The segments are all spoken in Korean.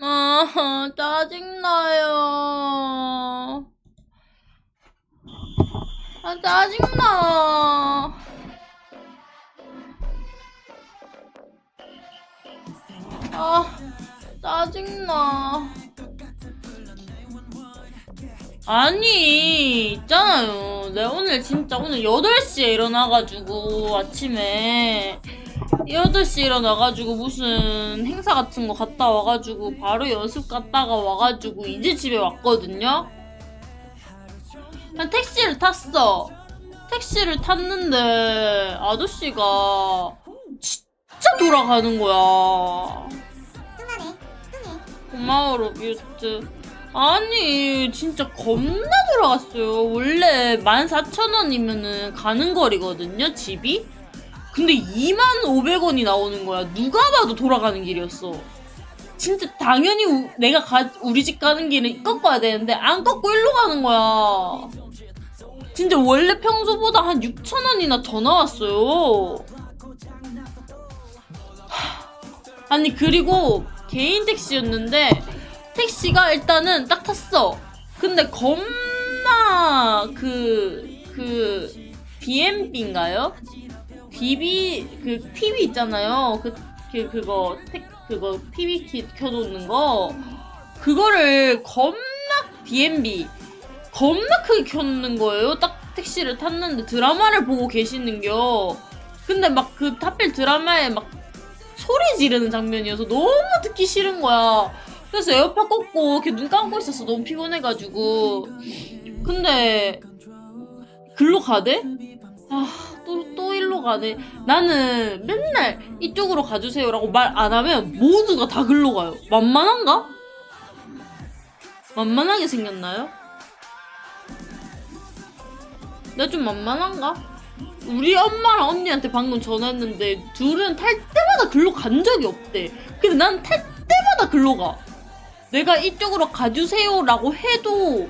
아, 짜증나요. 아, 짜증나. 아, 짜증나. 아니, 있잖아요. 내가 오늘 진짜 오늘 8시에 일어나가지고 아침에 8시에 일어나가지고 무슨 행사 같은 거 갔다 와가지고 바로 연습 갔다가 와가지고 이제 집에 왔거든요? 그냥 택시를 탔어. 택시를 탔는데 아저씨가 진짜 돌아가는 거야. 고마워 로비우트. 아니 진짜 겁나 돌아갔어요. 원래 14,000원이면은 가는 거리거든요 집이. 근데 25,500원이 나오는 거야. 누가 봐도 돌아가는 길이었어. 진짜 당연히 우- 내가 가- 우리 집 가는 길은 꺾어야 되는데 안 꺾고 일로 가는 거야. 진짜 원래 평소보다 한 6,000원이나 더 나왔어요. 하, 아니 그리고 개인 택시였는데 택시가 일단은 딱 탔어. 근데 겁나 그, 그, BMB인가요? BB, 그, TV 있잖아요. 그, 그, 그거, 택, 그거, TV 키 켜놓는 거. 그거를 겁나 BMB. 겁나 크게 켜놓는 거예요. 딱 택시를 탔는데 드라마를 보고 계시는겨. 근데 막그 하필 드라마에 막 소리 지르는 장면이어서 너무 듣기 싫은 거야. 그래서 에어팟 꽂고 이렇게 눈 감고 있었어. 너무 피곤해가지고. 근데 글로 가대? 아, 또, 또 일로 가네. 나는 맨날 이쪽으로 가주세요라고 말 안 하면 모두가 다 글로 가요. 만만한가? 만만하게 생겼나요? 내가 좀 만만한가? 우리 엄마랑 언니한테 방금 전화했는데 둘은 탈 때마다 글로 간 적이 없대. 근데 난 탈 때마다 글로 가. 내가 이쪽으로 가주세요라고 해도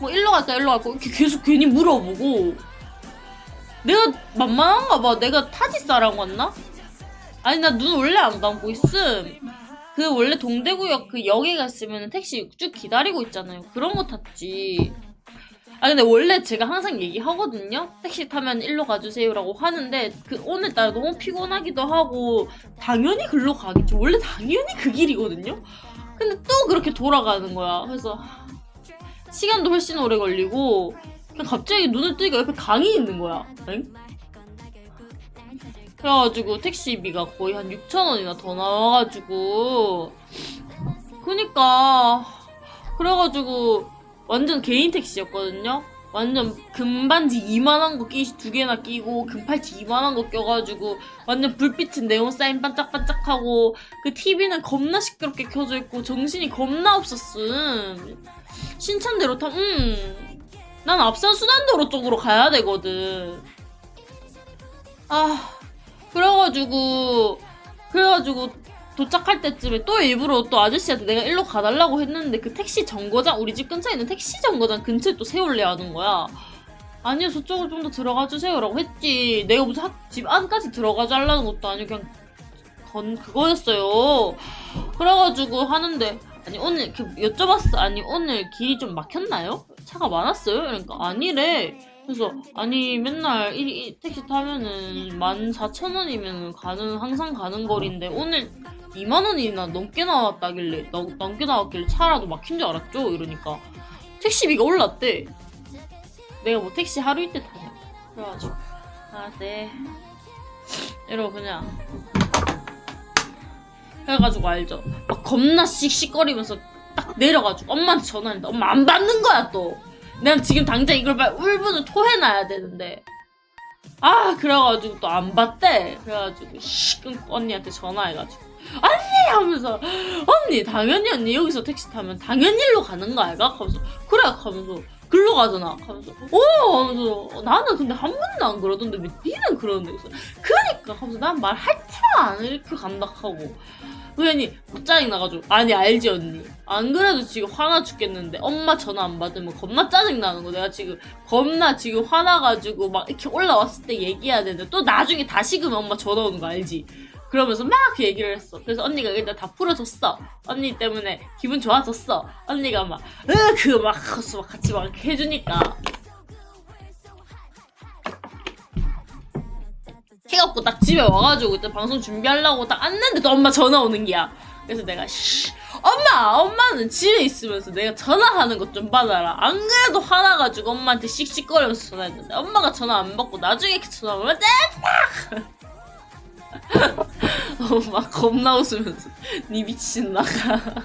뭐 일로 갈까 일로 갈까 이렇게 계속 괜히 물어보고 내가 만만한가 봐. 내가 타지사랑 왔나? 아니 나 눈 원래 안 감고 있음. 그 원래 동대구역 그 역에 갔으면 택시 쭉 기다리고 있잖아요. 그런 거 탔지. 아 근데 원래 제가 항상 얘기하거든요. 택시 타면 일로 가주세요라고 하는데 그 오늘따라 너무 피곤하기도 하고 당연히 글로 가겠죠. 원래 당연히 그 길이거든요. 근데 또 그렇게 돌아가는 거야. 그래서 시간도 훨씬 오래 걸리고 갑자기 눈을 뜨니까 옆에 강이 있는 거야. 엥? 그래가지고 택시비가 거의 한 6천 원이나 더 나와가지고 그니까 그래가지고 완전 개인 택시였거든요. 완전 금반지 이만한 거 끼, 두 개나 끼고 금팔찌 이만한 거 껴가지고 완전 불빛은 네온 사인 반짝반짝하고 그 TV는 겁나 시끄럽게 켜져 있고 정신이 겁나 없었음. 신천대로 타, 음. 난 앞산 순환도로 쪽으로 가야 되거든. 아, 그래가지고, 그래가지고 도착할 때쯤에 또 일부러 또 아저씨한테 내가 일로 가달라고 했는데 그 택시 정거장, 우리 집 근처에 있는 택시 정거장 근처에 또 세울래 하는 거야. 아니요, 저쪽으로 좀 더 들어가 주세요라고 했지. 내가 무슨 학- 집 안까지 들어가 달라는 것도 아니고 그냥 건 그거였어요. 그래가지고 하는데 아니 오늘 그 여쭤봤어. 아니 오늘 길이 좀 막혔나요? 차가 많았어요? 그러니까 아니래. 그래서 아니 맨날 이, 이 택시 타면은 14,000원이면 가는 항상 가는 거리인데 오늘 2만 원이나 넘게 나왔다길래 넘, 넘게 나왔길래 차라도 막힌 줄 알았죠? 이러니까 택시비가 올랐대. 내가 뭐 택시 하루 이틀 타냐? 그래가지고 아 네. 이러고 그냥 해가지고 알죠. 막 겁나 씩씩거리면서 딱 내려가지고 엄마한테 전화했는데 엄마 안 받는 거야 또. 내가 지금 당장 이걸 빨리 울분을 토해놔야 되는데. 아 그래가지고 또안 받대. 그래가지고 씩 끊고 언니한테 전화해가지고 언니 하면서 언니 당연히 언니 여기서 택시 타면 당연히 일로 가는 거 알가? 하면서 그래 하면서 글로 가잖아. 하면서 오 하면서 나는 근데 한 번도 안 그러던데 왜 니는 그러는데 그래서 그니까 하면서 난 말할 때만 안 이렇게 감닥하고. 괜히 짜증 나가지고 아니 알지 언니. 안 그래도 지금 화나 죽겠는데 엄마 전화 안 받으면 겁나 짜증 나는 거 내가 지금 겁나 지금 화나가지고 막 이렇게 올라왔을 때 얘기해야 되는데 또 나중에 다시 그면 엄마 전화 오는 거 알지 그러면서 막그 얘기를 했어. 그래서 언니가 일단 다 풀어줬어. 언니 때문에 기분 좋아졌어. 언니가 막, 으, 그거 막, 막 같이 막 이렇게 해주니까. 해갖고 딱 집에 와가지고 이제 방송 준비하려고 딱 앉는데 또 엄마 전화 오는 게야. 그래서 내가 씨 엄마 엄마는 집에 있으면서 내가 전화하는 것 좀 받아라. 안 그래도 화나가지고 엄마한테 씩씩거리면서 전화했는데 엄마가 전화 안 받고 나중에 이렇게 전화 오면 냅다. 엄마 겁나 웃으면서 니 미친 나가.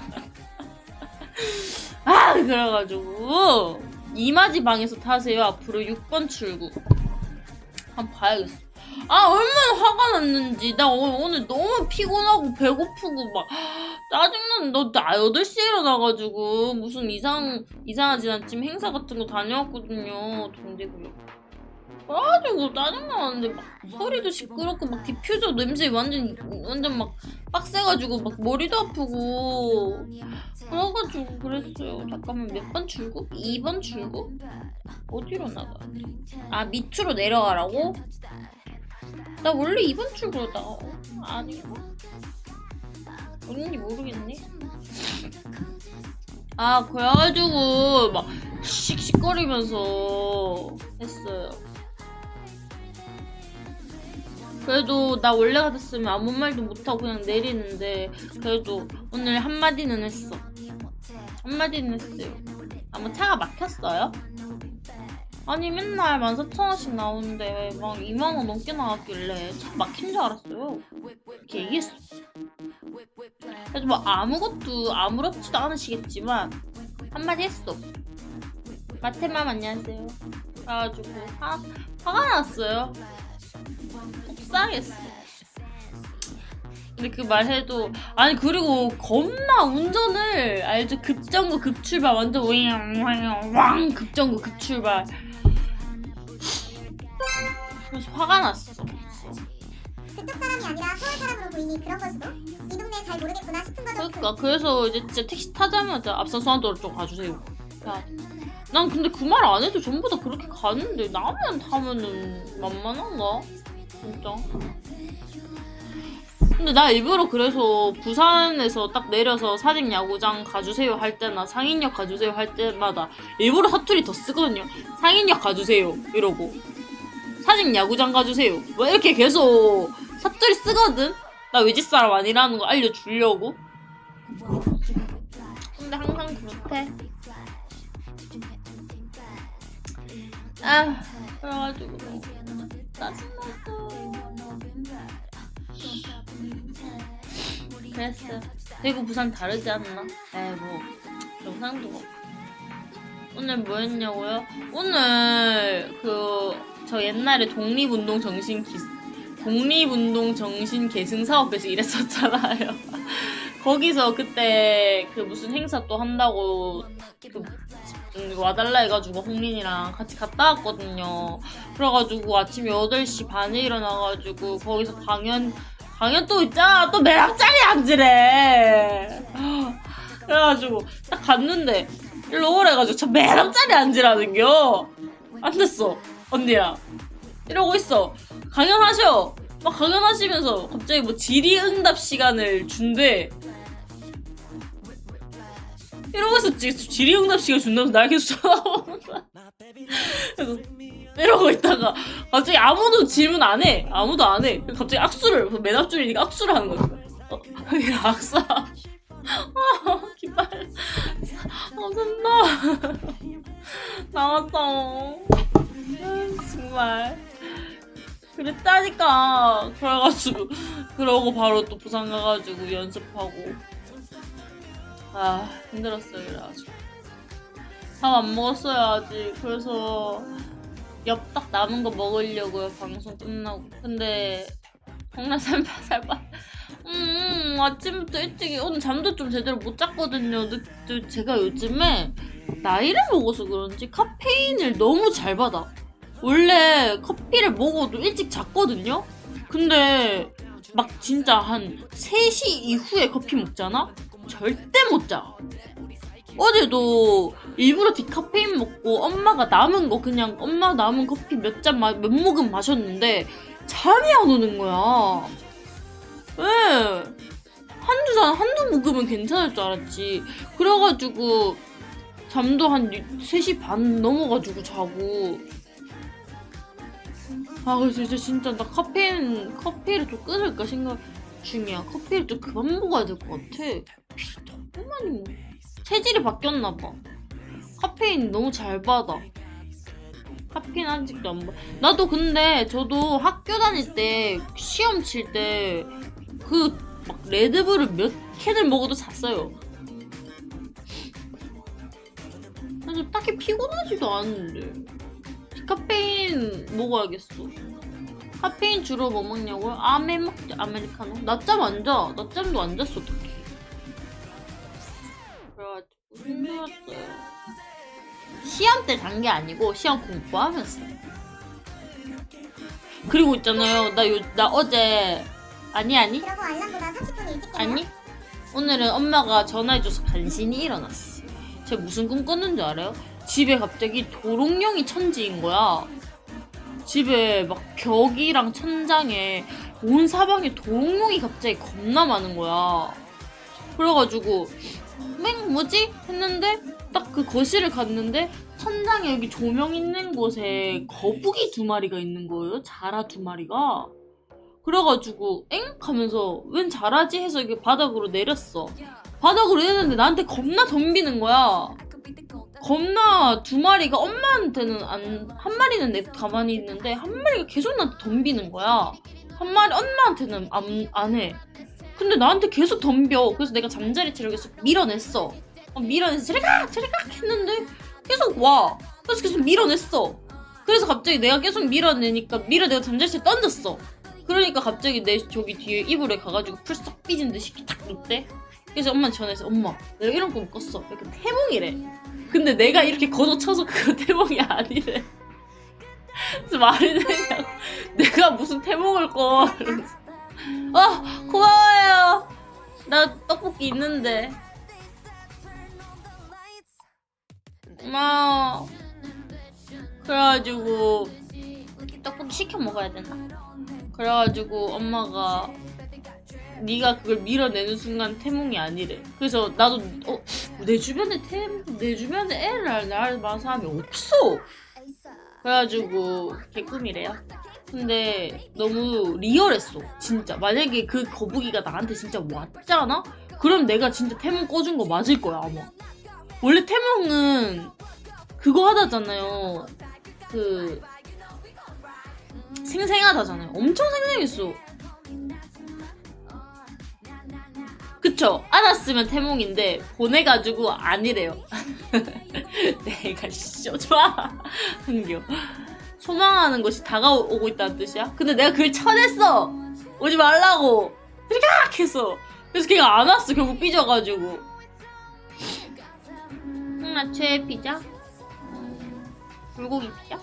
아 그래가지고 이마지 방에서 타세요. 앞으로 6번 출구. 한 번 봐야겠어. 아 얼마나 화가 났는지 나 오늘, 너무 피곤하고 배고프고 막 짜증나는 너나 8시에 일어나가지고 무슨 이상 이상하지 않지만 행사 같은 거 다녀왔거든요 동대구역 그래가지고 짜증나는데 막 소리도 시끄럽고 막 디퓨저 냄새 완전 완전 막 빡세가지고 막 머리도 아프고 그래가지고 그랬어요 잠깐만 몇 번 출구? 2번 출구? 어디로 나가? 아 밑으로 내려가라고? 나 원래 2번 출구로 나가 아닌가? 어딘지 모르겠네 아 그래가지고 막 씩씩거리면서 했어요 그래도 나 원래 같았으면 아무 말도 못하고 그냥 내리는데 그래도 오늘 한마디는 했어. 한마디는 했어요. 아마 차가 막혔어요? 아니 맨날 14,000원씩 나오는데 막 2만원 넘게 나왔길래 차 막힌 줄 알았어요. 이렇게 얘기했어. 그래서 뭐 아무것도 아무렇지도 않으시겠지만 한마디 했어. 마테맘 안녕하세요. 그래가지고 화, 화가 났어요 속상했어 근데 그 말해도 아니 그리고 겁나 운전을 알죠 급정거 급출발 완전 왕왕 급정거 급출발 그래서 화가 났어 그쪽 사람이 아니라 서울 사람으로 보이니 그런 걸 수도? 이 동네 잘 모르겠구나 싶은 거죠. 그러니까 그래서 이제 진짜 택시 타자마자 앞선 소환도로 좀 가주세요. 야, 난 근데 그 말 안 해도 전부 다 그렇게 가는데 나만 타면은 만만한가? 진짜. 근데 나 일부러 그래서 부산에서 딱 내려서 사직 야구장 가주세요 할 때나 상인역 가주세요 할 때마다 일부러 사투리 더 쓰거든요. 상인역 가주세요 이러고 사직 야구장 가주세요. 뭐 이렇게 계속 사투리 쓰거든. 나 외지 사람 아니라는 거 알려주려고. 근데 항상 그렇대. 아, 그래가지고 짜증나서. 그랬어. 대구 부산 다르지 않나? 에이 뭐 영상도 뭐. 오늘 뭐 했냐고요? 오늘 그 저 옛날에 독립운동 정신 기 독립운동 정신 계승 사업에서 일했었잖아요. 거기서 그때 그 무슨 행사 또 한다고 그 음, 와달라 해가지고 홍린이랑 같이 갔다 왔거든요. 그래가지고 아침 8시 반에 일어나가지고 거기서 강연 강연 또 있잖아. 또 매력자리 앉으래. 그래가지고 딱 갔는데 일로 오래가지고 저 매력자리 앉으라는겨. 앉았어 언니랑 이러고 있어. 강연하셔. 막 강연하시면서 갑자기 뭐 질의응답 시간을 준대. 이러고 있었지. 질의응답 시간 준다면서 날 계속 쳐다보는 거야. 그래서 이러고 있다가 갑자기 아무도 질문 안 해. 아무도 안 해. 갑자기 악수를 맨 앞줄이니까 악수를 하는 거야. 어, 악수. 아, 기빨. 아, 존나. 나왔어. 아, 정말. 그랬다니까. 그래가지고 그러고 바로 또 부산 가가지고 연습하고. 아 힘들었어요. 그래가지고 밥 안 먹었어요 아직. 그래서 엽딱 남은 거 먹으려고요 방송 끝나고. 근데 정말 살바 살바. 음 아침부터 일찍 오늘 잠도 좀 제대로 못 잤거든요. 근데 제가 요즘에 나이를 먹어서 그런지 카페인을 너무 잘 받아. 원래 커피를 먹어도 일찍 잤거든요? 근데 막 진짜 한 3시 이후에 커피 먹잖아? 절대 못 자. 어제도 일부러 디카페인 먹고 엄마가 남은 거 그냥 엄마 남은 커피 몇 잔 몇 모금 마셨는데 잠이 안 오는 거야. 왜? 한두 잔, 한두 모금은 괜찮을 줄 알았지. 그래가지고, 잠도 한 3시 반 넘어가지고 자고. 아, 그래서 이제 진짜 나 카페인, 커피를 좀 끊을까 생각 중이야. 커피를 좀 그만 먹어야 될 것 같아. 피 너무 많이 먹 체질이 바뀌었나 봐. 카페인 너무 잘 받아. 카페인 아직도 안 받아. 나도 근데 저도 학교 다닐 때 시험 칠 때 그 막 레드불을 몇 캔을 먹어도 잤어요. 그래서 딱히 피곤하지도 않은데. 카페인 먹어야겠어. 카페인 주로 뭐 먹냐고요? 아메 먹자, 아메리카노. 낮잠 안 자. 낮잠도 안 잤어, 특히. 그래가지고 힘들었어요. 시험 때 잔 게 아니고 시험 공부하면서. 그리고 있잖아요. 나, 요, 나 어제 아니 아니 그러고 알람보다 30분 일찍 깨요. 아니 오늘은 엄마가 전화해줘서 간신히 일어났어. 제가 무슨 꿈 꿨는 줄 알아요? 집에 갑자기 도롱뇽이 천지인 거야. 집에 막 벽이랑 천장에 온 사방에 도롱뇽이 갑자기 겁나 많은 거야. 그래가지고 맹 뭐지? 했는데 딱 그 거실을 갔는데 천장에 여기 조명 있는 곳에 거북이 두 마리가 있는 거예요. 자라 두 마리가. 그래가지고 엥? 하면서 웬 자라지 해서 이게 바닥으로 내렸어. 바닥으로 내렸는데 나한테 겁나 덤비는 거야. 겁나 두 마리가 엄마한테는 안, 한 마리는 내 가만히 있는데 한 마리가 계속 나한테 덤비는 거야. 한 마리 엄마한테는 안, 안 해. 근데 나한테 계속 덤벼. 그래서 내가 잠자리 계속 밀어냈어. 어, 밀어내서 저리가! 저리가! 했는데 계속 와. 그래서 계속 밀어냈어. 그래서 갑자기 내가 계속 밀어내니까 밀어내고 잠자리 채 던졌어. 그러니까 갑자기 내 저기 뒤에 이불에 가가지고 풀썩 삐진 듯이 탁 눕대. 그래서 엄마한테 전화해서 엄마 내가 이런 꿈 꿨어. 이렇게 태몽이래. 근데 내가 이렇게 걷어쳐서 그거 태몽이 아니래. 그래서 말이 되냐고. 내가 무슨 태몽을 꿔. 이러면서. 아 고마워요. 나 떡볶이 있는데. 고마워. 그래가지고 떡볶이 시켜 먹어야 되나? 그래가지고 엄마가 네가 그걸 밀어내는 순간 태몽이 아니래. 그래서 나도 어, 내 주변에 태, 내 주변에 애를 날 봐서 사람이 없어. 그래가지고 개꿈이래요. 근데 너무 리얼했어. 진짜 만약에 그 거북이가 나한테 진짜 왔잖아? 그럼 내가 진짜 태몽 꺼준 거 맞을 거야 아마. 원래 태몽은 그거 하다잖아요. 그 생생하다잖아요. 엄청 생생했어. 그쵸? 알았으면 태몽인데 보내가지고 아니래요. 내가 쇼 좋아. 흥겨. 소망하는 것이 다가오고 있다는 뜻이야? 근데 내가 그걸 쳐냈어. 오지 말라고. 이렇게 했어. 그래서 걔가 안 왔어. 결국 삐져가지고. 응, 최애 피자? 불고기 피자?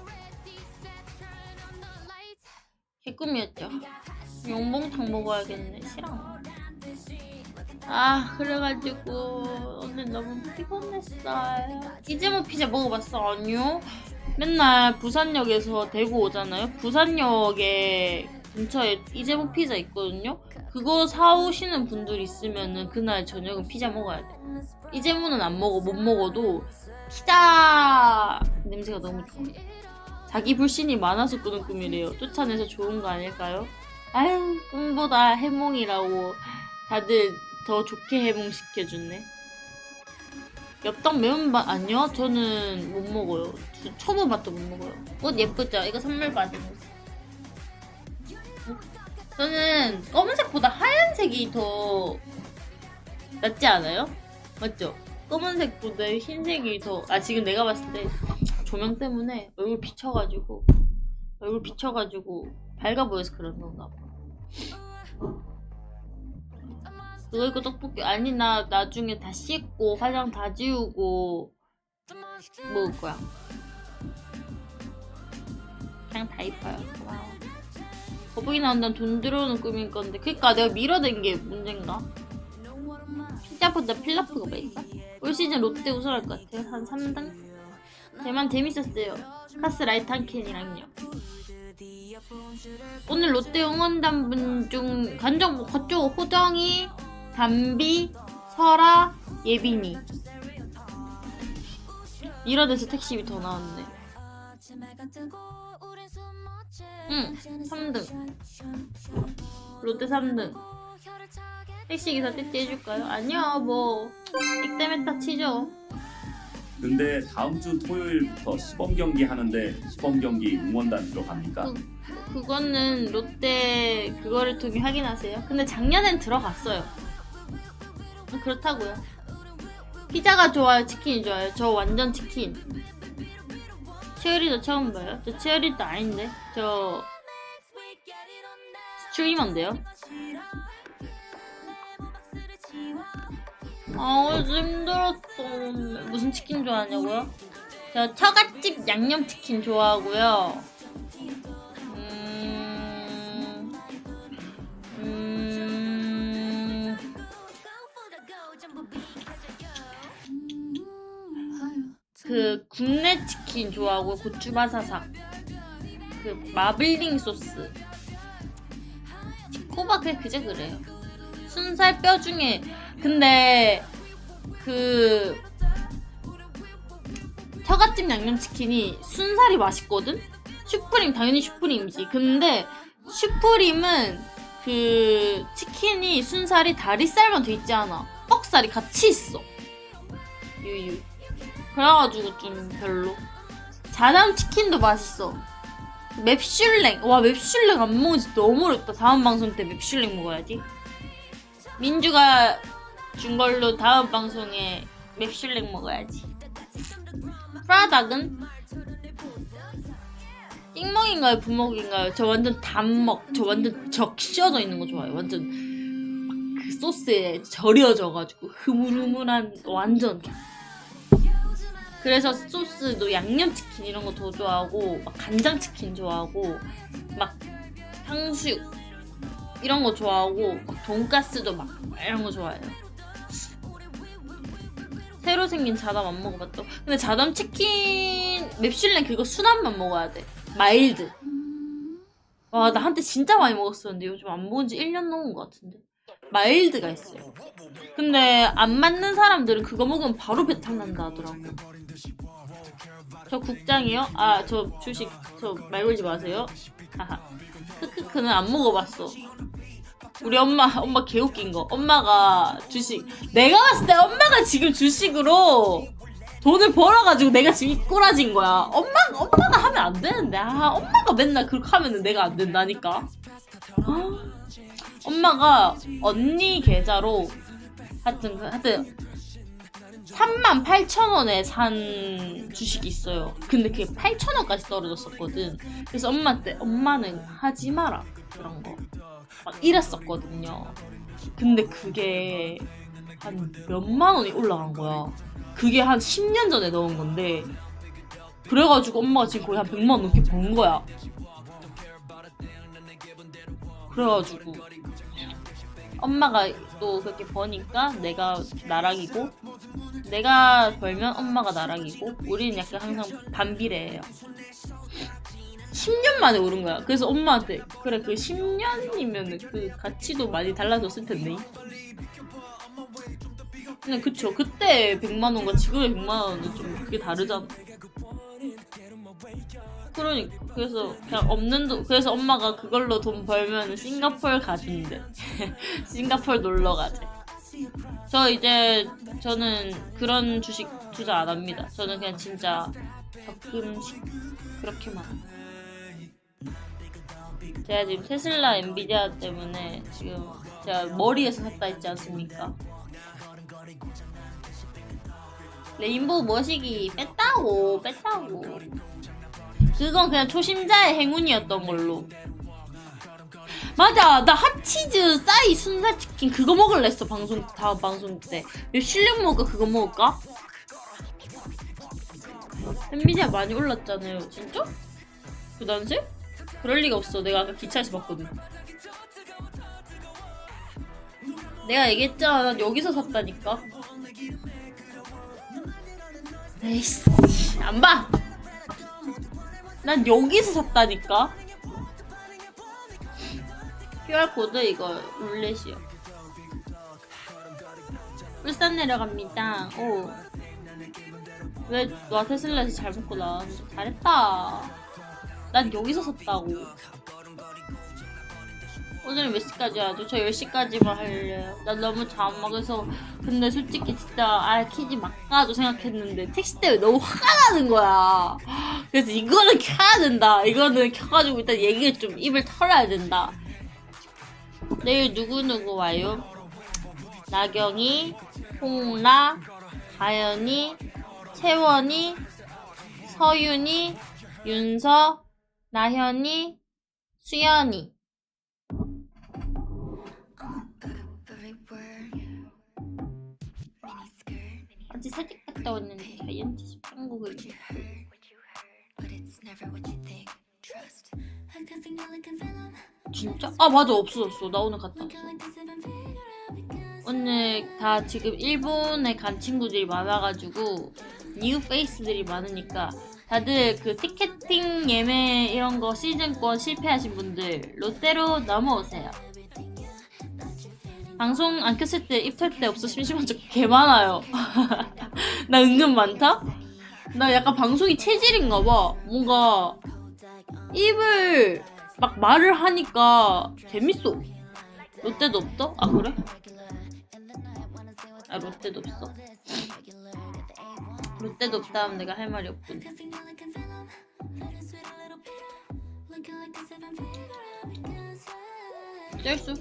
개꿈이었죠. 용봉탕 먹어야겠네. 싫어. 아, 그래가지고 오늘 너무 피곤했어요. 이재모 피자 먹어봤어? 아니요. 맨날 부산역에서 대구 오잖아요. 부산역에 근처에 이재모 피자 있거든요. 그거 사오시는 분들 있으면은 그날 저녁은 피자 먹어야 돼. 이재모는 안 먹어. 못 먹어도 피자 냄새가 너무 좋아. 자기 불신이 많아서 꾸는 꿈이래요. 쫓아내서 좋은 거 아닐까요? 아유, 꿈보다 해몽이라고 다들 더 좋게 해몽시켜주네. 엽떡 매운맛 아니요? 저는 못 먹어요. 저- 초보맛도 못 먹어요. 옷 예쁘죠? 이거 선물 받은 옷. 저는 검은색보다 하얀색이 더 낫지 않아요? 맞죠? 검은색보다 흰색이 더, 아, 지금 내가 봤을 때 조명 때문에 얼굴 비쳐가지고, 얼굴 비쳐가지고 밝아 보여서 그런 건가 봐. 그거 입고 떡볶이, 아니, 나 나중에 다 씻고, 화장 다 지우고, 먹을 거야. 그냥 다 이뻐요. 고마워. 거북이 나온다는 돈 들어오는 꿈인 건데, 그니까 내가 밀어낸 게 문제인가? 피자보다 필라프가 맛있어? 올 시즌 롯데 우승할 것 같아요. 한 3등? 대만 재밌었어요. 카스 라이트 한 캔이랑요. 오늘 롯데 응원단 분 중 간정 그쪽 호정이, 담비, 설아, 예빈이. 이러면서 택시비 더 나왔네. 응, 3등. 롯데 3등. 택시기사 떼떼 해줄까요? 아니요, 뭐. 빅때메타 치죠. 근데 다음 주 토요일부터 시범 경기 하는데 시범 경기 응원단 들어갑니까? 그, 그거는 롯데 그거를 통해 확인하세요. 근데 작년엔 들어갔어요. 그렇다고요. 피자가 좋아요? 치킨이 좋아요? 저 완전 치킨. 치어리더 처음 봐요? 저 치어리더 아닌데? 저 스트리머인데요? 아 어제 힘들었어. 무슨 치킨 좋아하냐고요? 저 처갓집 양념치킨 좋아하고요. 그 국내 치킨 좋아하고 고추바사삭. 그 마블링 소스. 코바크 그제 그래요 순살 뼈 중에. 근데 그 처갓집 양념치킨이 순살이 맛있거든? 슈프림 당연히 슈프림이지. 근데 슈프림은 그 치킨이 순살이 다리살만 돼 있지 않아 뻑살이 같이 있어. 유유. 그래가지고 좀 별로. 자담 치킨도 맛있어. 맵슐랭. 와 맵슐랭 안 먹은 지 너무 어렵다. 다음 방송 때 맵슐랭 먹어야지. 민주가 준 걸로 다음 방송에 맵슐랭 먹어야지. 프라닭은? 띵먹인가요? 부먹인가요? 저 완전 단먹. 저 완전 적셔져 있는 거 좋아해요. 완전 소스에 절여져가지고 흐물흐물한 완전 그래서 소스도 양념치킨 이런 거 더 좋아하고 막 간장치킨 좋아하고 막 탕수육 이런 거 좋아하고 막 돈가스도 막 이런 거 좋아해요. 새로 생긴 자담 안 먹어봤다. 근데 자담 치킨 맵슐랭 그거 순한만 먹어야 돼. 마일드. 와 나 한때 진짜 많이 먹었었는데 요즘 안 먹은 지 1년 넘은 것 같은데. 마일드가 있어요. 근데 안 맞는 사람들은 그거 먹으면 바로 배탈 난다 하더라고. 저 국장이요? 아, 저 주식, 저 말 걸지 마세요. 하하. 크크크는 안 먹어봤어. 우리 엄마, 엄마 개 웃긴 거. 엄마가 주식. 내가 봤을 때 엄마가 지금 주식으로 돈을 벌어가지고 내가 지금 이 꼬라진 거야. 엄마, 엄마가 하면 안 되는데. 아, 엄마가 맨날 그렇게 하면 내가 안 된다니까. 아, 엄마가 언니 계좌로 하여튼, 그- 하여튼 3만 8천 원에 산 주식이 있어요. 근데 그게 8천 원까지 떨어졌었거든. 그래서 엄마한테 엄마는 하지 마라 그런 거. 막 이랬었거든요. 근데 그게 한 몇만 원이 올라간 거야. 그게 한 10년 전에 넣은 건데 그래가지고 엄마가 지금 거의 한 100만 원 넘게 번 거야. 그래가지고 엄마가 또 그렇게 버니까 내가 나락이고 내가 벌면 엄마가 나락이고 우리는 약간 항상 반비례해요. 10년 만에 오른 거야. 그래서 엄마한테 그래 그 10년이면 그 가치도 많이 달라졌을 텐데. 근데 그쵸 그때 100만 원과 지금의 100만 원은 좀 그게 다르잖아. 그러니까 그래서 그냥 없는 돈 그래서 엄마가 그걸로 돈 벌면 싱가포르 가준대. 싱가포르 놀러 가재. 저 이제 저는 그런 주식 투자 안 합니다. 저는 그냥 진짜 가끔씩 그렇게만. 제가 지금 테슬라 엔비디아 때문에 지금 제가 머리에서 샀다 했지 않습니까? 레인보우 머시기 뺐다고 뺐다고 그건 그냥 초심자의 행운이었던 걸로. 맞아. 나 핫치즈 싸이 순살치킨 그거 먹을래 했어 방송 다음 방송 때왜 실력 먹을까 그거 먹을까? 엔비디아 많이 올랐잖아요. 진짜? 그 단세? 그럴 리가 없어. 내가 아까 기차에서 봤거든. 내가 얘기했잖아. 난 여기서 샀다니까. 에이씨. 안봐 난 여기서 샀다니까. QR 코드 이거 룰렛이요. 울산 내려갑니다. 오. 왜와 테슬라에서 잘 먹고 나? 잘했다. 난 여기서 샀다고. 오늘 몇 시까지 하죠? 저 10시까지만 할래요. 난 너무 자막해서 근데 솔직히 진짜 아 키지 막가도 생각했는데 택시 때문에 너무 화가 나는 거야. 그래서 이거는 켜야 된다. 이거는 켜가지고 일단 얘기를 좀 입을 털어야 된다. 내일 누구누구 와요? 나경이, 홍라, 가연이, 채원이, 서윤이, 윤서, 나현이, 수연이. 어제 사진 갔다 왔는데 자이언티 집 한국을 진짜? 아 맞아. 없어졌어. 나 오늘 갔다 왔어. 오늘 다 지금 일본에 간 친구들이 많아가지고 뉴 페이스들이 많으니까 다들 그 티켓팅 예매 이런 거 시즌권 실패하신 분들 롯데로 넘어오세요. 방송 안 켰을 때입털때 없어 심심한 적 개 많아요. 나 은근 많다? 나 약간 방송이 체질인가 봐. 뭔가 입을 막 말을 하니까 재밌어. 롯데도 없어? 아 그래? 아 롯데도 없어. 롯데도 없다 하면 내가 할 말이 없군. 쩔수.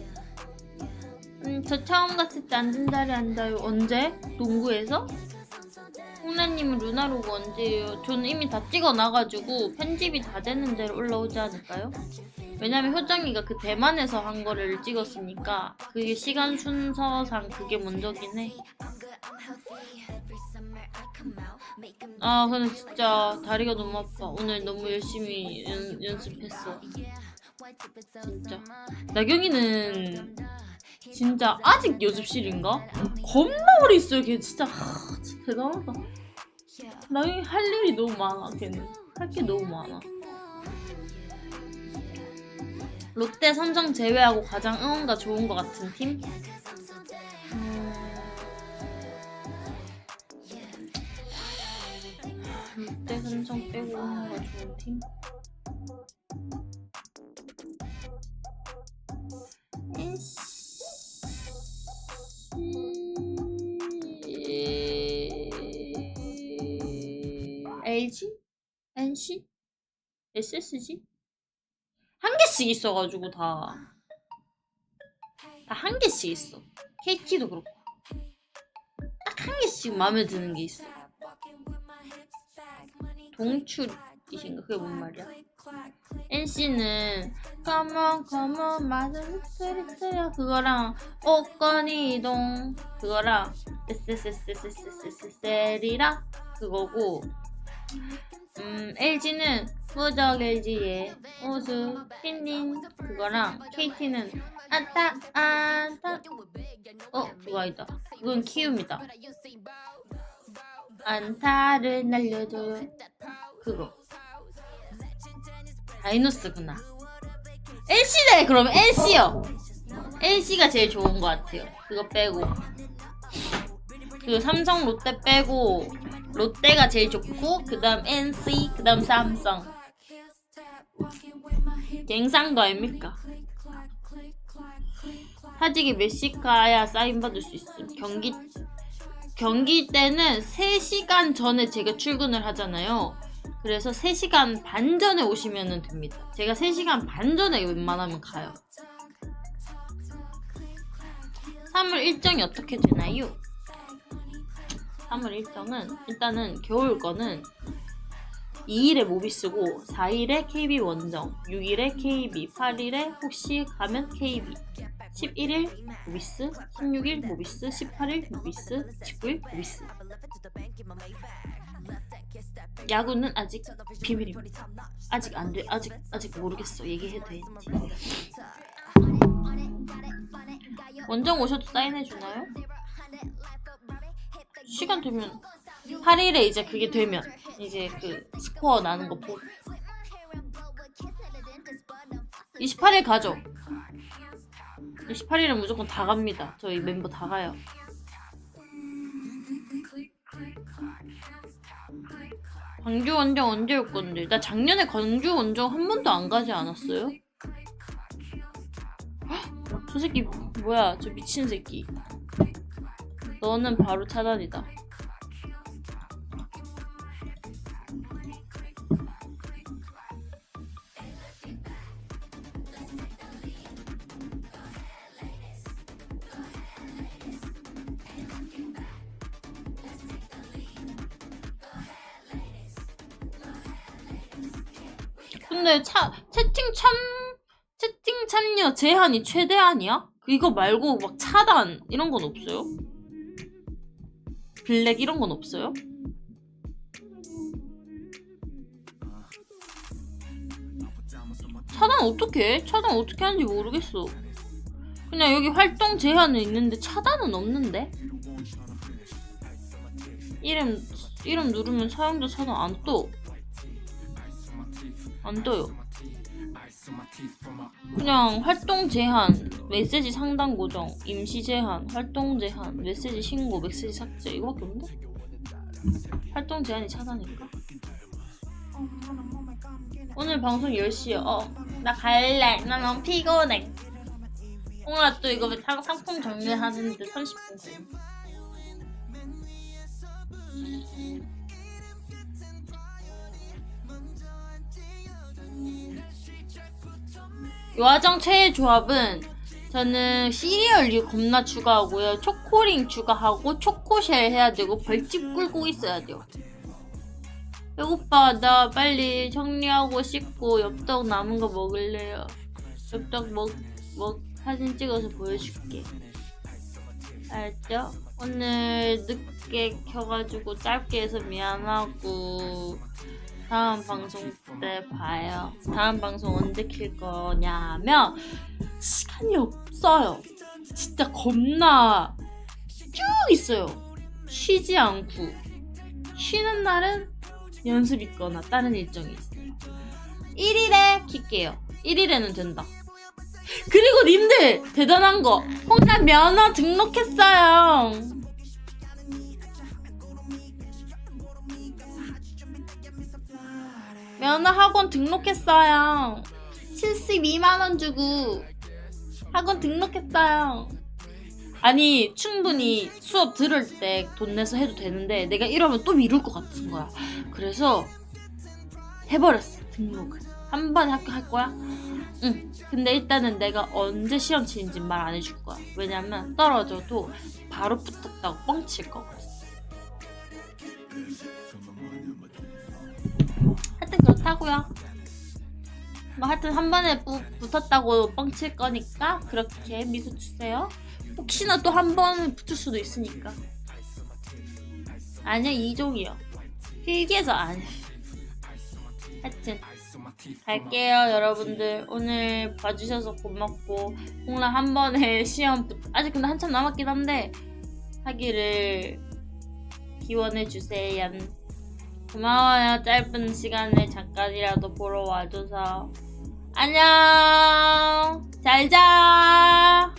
음, 저 처음 갔을 때 앉은 자리 앉아요. 언제? 농구에서? 홍나님은 루나로그 언제예요? 저는 이미 다 찍어놔가지고 편집이 다 되는 대로 올라오지 않을까요? 왜냐면 효정이가 그 대만에서 한 거를 찍었으니까 그게 시간 순서상 그게 먼저긴 해. 아 근데 진짜 다리가 너무 아파. 오늘 너무 열심히 연, 연습했어. 진짜. 나경이는 진짜 아직 연습실인가? 겁나 오래 있어요. 걔 진짜, 하, 진짜 대단하다. 나경이 할 일이 너무 많아. 걔는 할 게 너무 많아. 롯데 삼성 제외하고 가장 응원가 좋은 것 같은 팀? SSG? 한 개씩 있어가지고 다. 다 한 개씩 있어. KT도 그렇고. 딱 한 개씩 마음에 드는 게 있어. 동출이신가? 그게 뭔 말이야? NC는 Come on, 맞은 스트리트야 그거랑 옷건이 이동 그거랑 SSSSSSS리라 그거고 음 LG는 무적 LG의 우수 틴닌 그거랑 KT는 안타 안타 어 그거 아니다. 그건 키움이다. 안타를 날려줘요 그거. 다이노스구나. NC네 그럼 NC요. NC가 제일 좋은 것 같아요. 그거 빼고. 그 삼성 롯데 빼고 롯데가 제일 좋고 그 다음 NC 그 다음 삼성 갱상거 아닙니까? 하직이 몇 시까야 사인 받을 수 있음 경기 경기 때는 3시간 전에 제가 출근을 하잖아요 그래서 3시간 반 전에 오시면 됩니다 제가 3시간 반 전에 웬만하면 가요 3월 일정이 어떻게 되나요? 3월 일정은 일단은 겨울 거는 2일에 모비스고 4일에 KB 원정, 6일에 KB, 8일에 혹시 가면 KB, 11일 모비스, 16일 모비스, 18일 모비스, 19일 모비스. 야구는 아직 비밀입니다. 아직 안 돼, 아직 아직 모르겠어. 얘기해도 되는지. 원정 오셔도 사인해 주나요? 시간 되면 8일에 이제 그게 되면 이제 그 스코어 나는 거 보고 28일 가죠 18일은 무조건 다 갑니다. 저희 멤버 다 가요. 광주 원정 언제 올 건데? 나 작년에 광주 원정 한 번도 안 가지 않았어요? 헉, 저 새끼 뭐야? 저 미친 새끼. 너는 바로 차단이다. 근데 차 채팅 참 채팅 참여 제한이 최대한이야? 이거 말고 막 차단 이런 건 없어요? 블랙 이런 건 없어요? 차단 어떻게 해? 차단 어떻게 하는지 모르겠어. 그냥 여기 활동 제한은 있는데 차단은 없는데? 이름 이름 누르면 사용자 차단 안 떠. 안 떠요. 그냥 활동 제한, 메시지 상단 고정, 임시 제한, 활동 제한, 메시지 신고, 메시지 삭제 이거밖에 없는데? 활동 제한이 차단일까? 오늘 방송 10시야. 어, 나 갈래. 나 너무 피곤해. 오늘 또 이거 상, 상품 정리하는데 30분 걸려. 요아정 최애 조합은 저는 시리얼류 겁나 추가하고요. 초코링 추가하고 초코쉘 해야 되고 벌집 꿀고 있어야 돼요. 배고파. 나 빨리 정리하고 씻고 엽떡 남은 거 먹을래요. 엽떡 먹, 먹, 사진 찍어서 보여줄게. 알았죠? 오늘 늦게 켜가지고 짧게 해서 미안하고 다음 방송 때 봐요. 다음 방송 언제 킬 거냐면 시간이 없어요. 진짜 겁나 쭉 있어요. 쉬지 않고 쉬는 날은 연습 있거나 다른 일정이 있어요. 1일에 킬게요. 1일에는 된다. 그리고 님들 대단한 거 혼자 면허 등록했어요. 면허 학원 등록했어요. 72만 원 주고 학원 등록했어요. 아니 충분히 수업 들을 때 돈 내서 해도 되는데 내가 이러면 또 미룰 것 같은 거야. 그래서 해버렸어 등록을. 한 번에 합격할 거야? 응. 근데 일단은 내가 언제 시험 치는지 말 안 해줄 거야. 왜냐면 떨어져도 바로 붙었다고 뻥칠 거거든. 그렇다고요. 뭐 하여튼 한 번에 부, 붙었다고 뻥칠 거니까 그렇게 믿어주세요. 혹시나 또 한 번 붙을 수도 있으니까. 아니야 이종이요. 필기해서 아니. 하여튼 갈게요 여러분들. 오늘 봐주셔서 고맙고 홍라 한 번에 시험 붙... 아직 근데 한참 남았긴 한데 하기를 기원해 주세요. 고마워요. 짧은 시간에 잠깐이라도 보러 와줘서. 안녕. 잘 자.